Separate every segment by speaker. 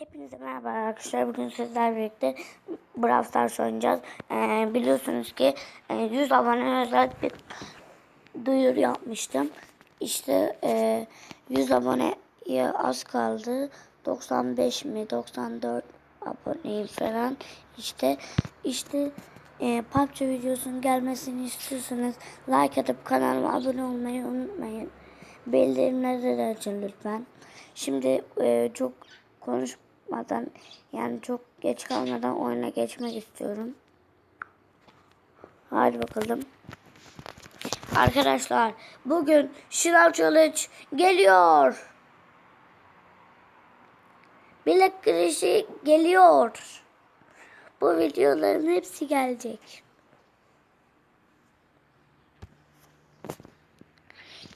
Speaker 1: Hepinize merhaba arkadaşlar. Bugün sizlerle birlikte Brawl Stars oynayacağız. Ee, biliyorsunuz ki e, 100 abone özel bir duyuru yapmıştım. İşte e, 100 aboneye az kaldı. 95 mi 94 aboneyim falan. İşte işte e, PUBG videosunun gelmesini istiyorsanız like atıp kanalıma abone olmayı unutmayın. Bildirimleri de açın lütfen. Şimdi e, çok konuşmadan yani çok geç kalmadan oyuna geçmek istiyorum. Hadi bakalım. Arkadaşlar bugün Şınav Challenge geliyor. Bilek girişi geliyor. Bu videoların hepsi gelecek.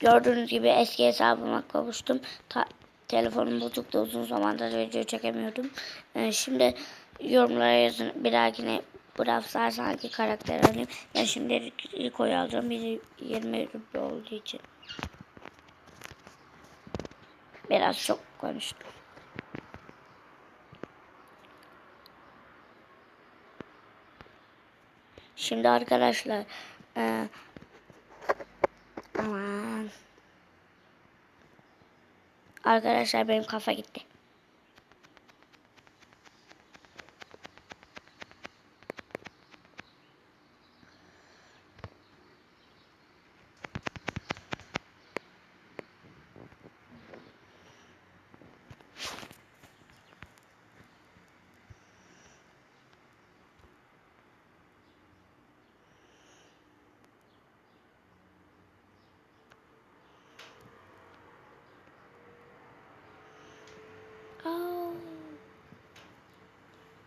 Speaker 1: Gördüğünüz gibi eski hesabıma kavuştum. Ta- telefonum bozuktu uzun zamandır video çekemiyordum. Ee, şimdi yorumlara yazın. Bir dahakine Brawl Stars hangi karakter alayım. Ben şimdi Rico'yu alacağım. Biri 20 ruble olduğu için. Biraz çok konuştum. Şimdi arkadaşlar e, arkadaşlar benim kafa gitti. Aa,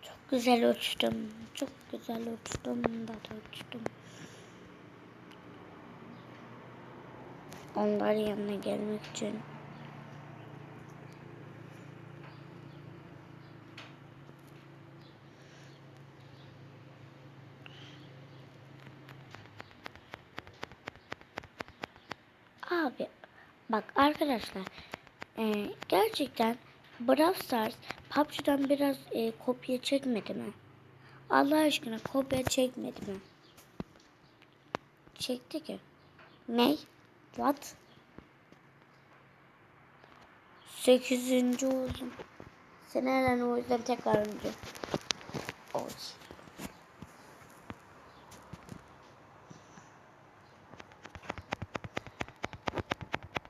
Speaker 1: Çok güzel uçtum. Çok güzel uçtum da uçtum. Onların yanına gelmek için. Abi bak arkadaşlar e, gerçekten Brawl Stars PUBG'den biraz e, kopya çekmedi mi? Allah aşkına kopya çekmedi mi? Çekti ki. Ne? What? Sekizinci oldum. Seneden o yüzden tekrar önce. Oy.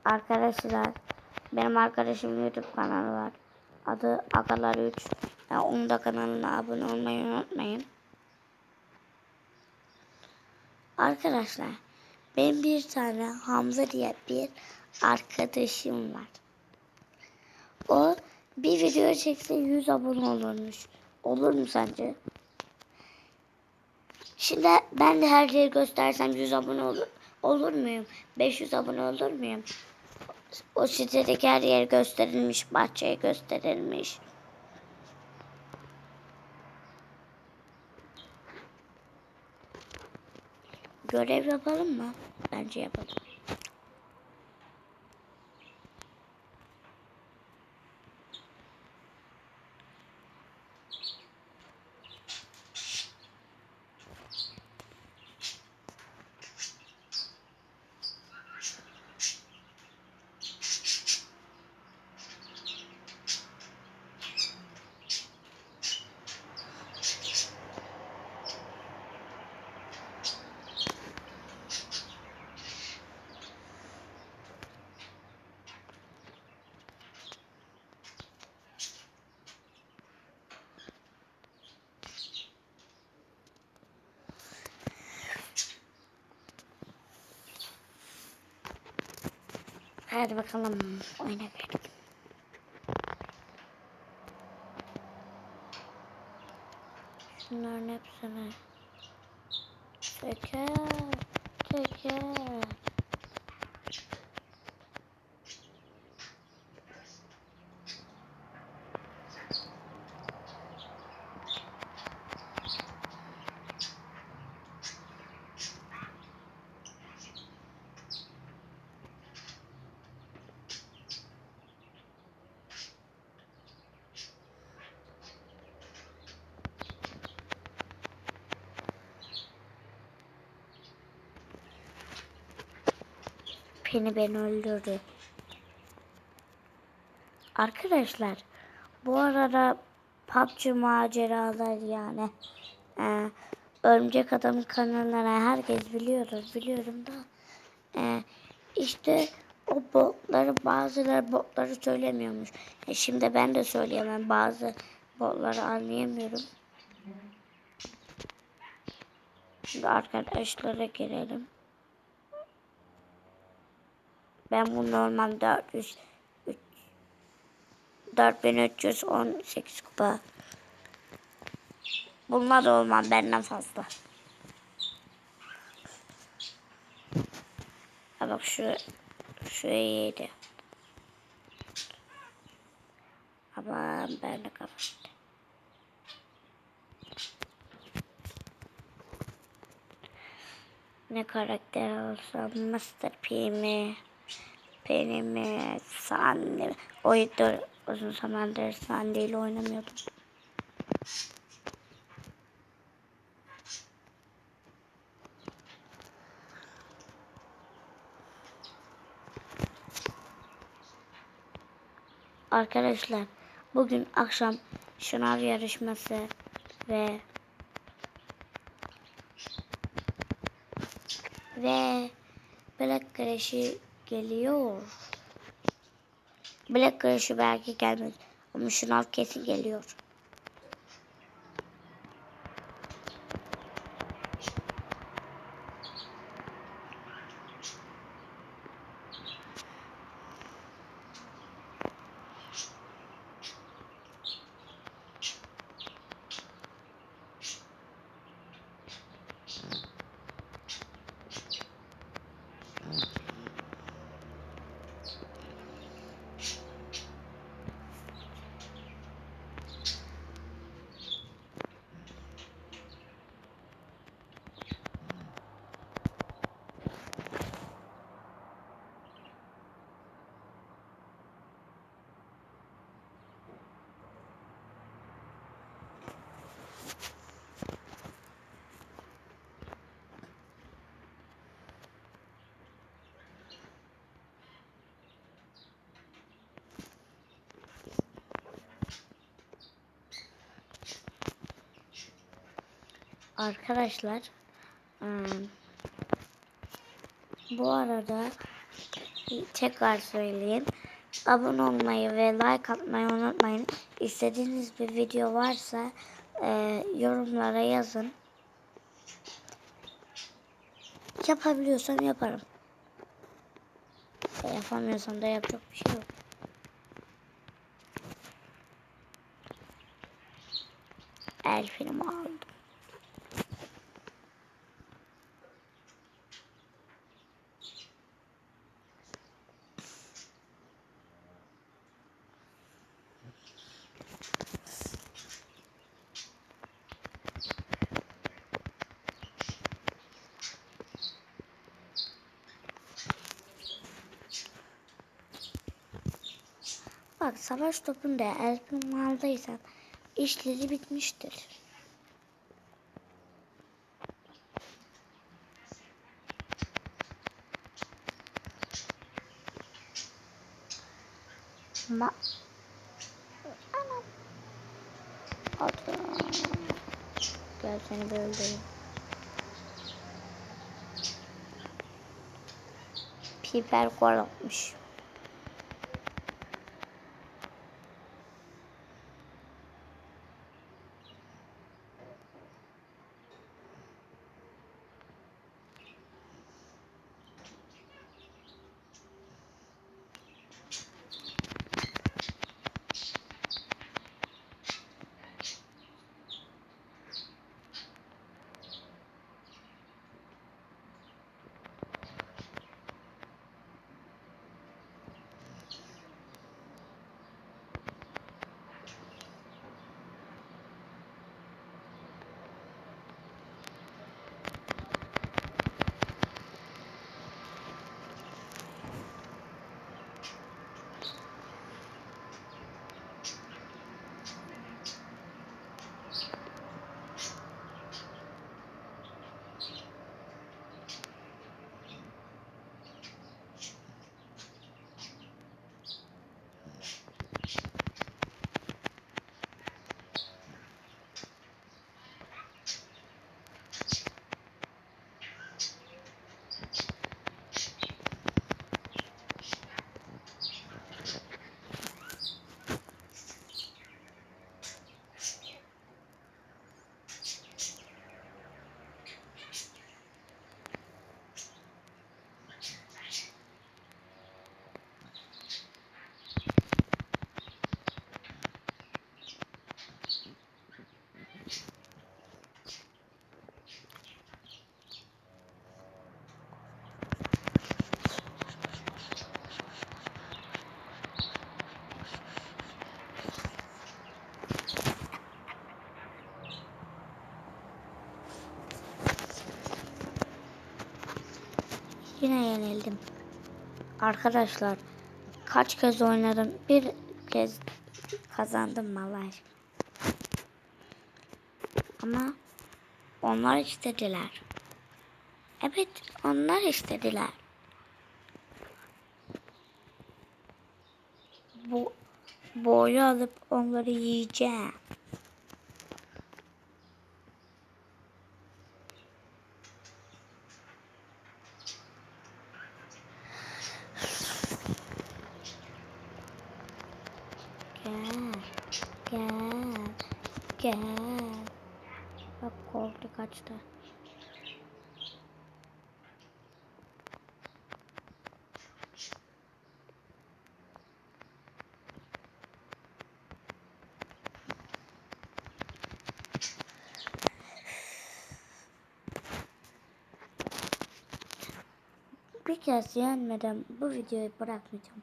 Speaker 1: Arkadaşlar benim arkadaşım YouTube kanalı var. Adı Agalar 3. Yani onun da kanalına abone olmayı unutmayın. Arkadaşlar benim bir tane Hamza diye bir arkadaşım var. O bir video çekse 100 abone olurmuş. Olur mu sence? Şimdi ben de her yeri göstersem 100 abone olur, olur muyum? 500 abone olur muyum? O sitedeki her yer gösterilmiş, bahçeye gösterilmiş. Görev yapalım mı? Bence yapalım. Hadi bakalım oyuna girdik. Şunların hepsini teker teker Penny beni öldürdü. Arkadaşlar bu arada PUBG maceralar yani e, Örümcek Adam'ın kanalına herkes biliyordur biliyorum da e, işte o botları bazıları botları söylemiyormuş. E, şimdi ben de söyleyemem bazı botları anlayamıyorum. Şimdi arkadaşlara girelim. Ben bu normal 400 4318 kupa. Bunlar da olmam benden fazla. Ha bak şu şu iyiydi. Ama ben de kapattım. Ne karakter olsam Mr. P mi? Sandy mi? Oydu uzun zamandır Sandy ile oynamıyordum. Arkadaşlar bugün akşam şınav yarışması ve ve Black Crash'i geliyor. Black Crash'i belki gelmez ama şınav kesin geliyor. Arkadaşlar ım, bu arada tekrar söyleyeyim. Abone olmayı ve like atmayı unutmayın. İstediğiniz bir video varsa e, yorumlara yazın. Yapabiliyorsam yaparım. Yapamıyorsam da yapacak bir şey yok. El filmi aldım. Bak savaş topunda elfin aldıysan işleri bitmiştir. Ma Anam. Gel seni öldüreyim. Piper gol. Yine yenildim. Arkadaşlar kaç kez oynadım? Bir kez kazandım vallahi. Ama onlar istediler. Evet, onlar istediler. Bu boyu alıp onları yiyeceğim. Gel, gel, gel. Bak korktu kaçtı. Bir kez yenmeden bu videoyu bırakmayacağım.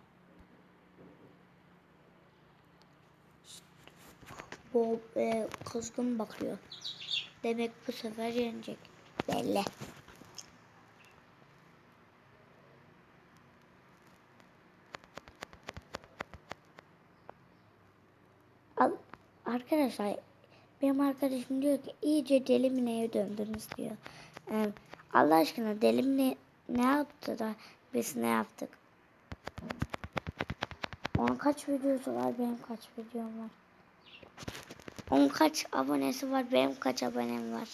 Speaker 1: Bu e, kızgın bakıyor. Demek bu sefer yenecek. Belli. Al, arkadaşlar benim arkadaşım diyor ki iyice deli mi neye döndünüz diyor. Ee, Allah aşkına deli mi ne, ne yaptı da biz ne yaptık? Onun kaç videosu var benim kaç videom var? Onun kaç abonesi var benim kaç abonem var?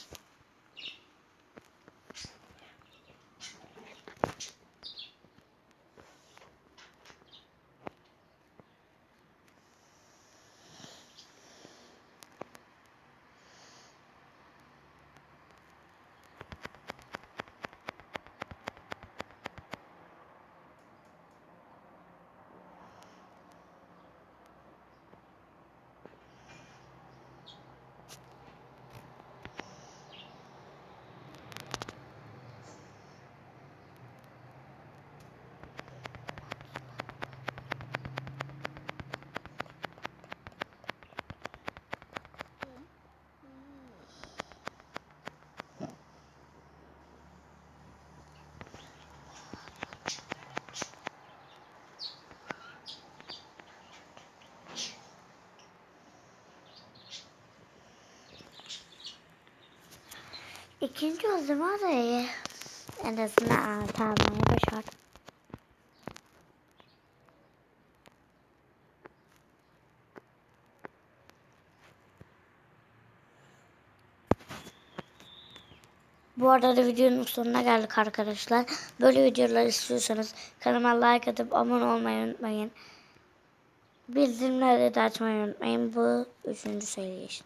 Speaker 1: İkinci o zaman da iyi. En azından altı almayı başardım. Bu arada da videonun sonuna geldik arkadaşlar. Böyle videolar istiyorsanız kanalıma like atıp abone olmayı unutmayın. Bildirimleri de açmayı unutmayın. Bu üçüncü seri işte.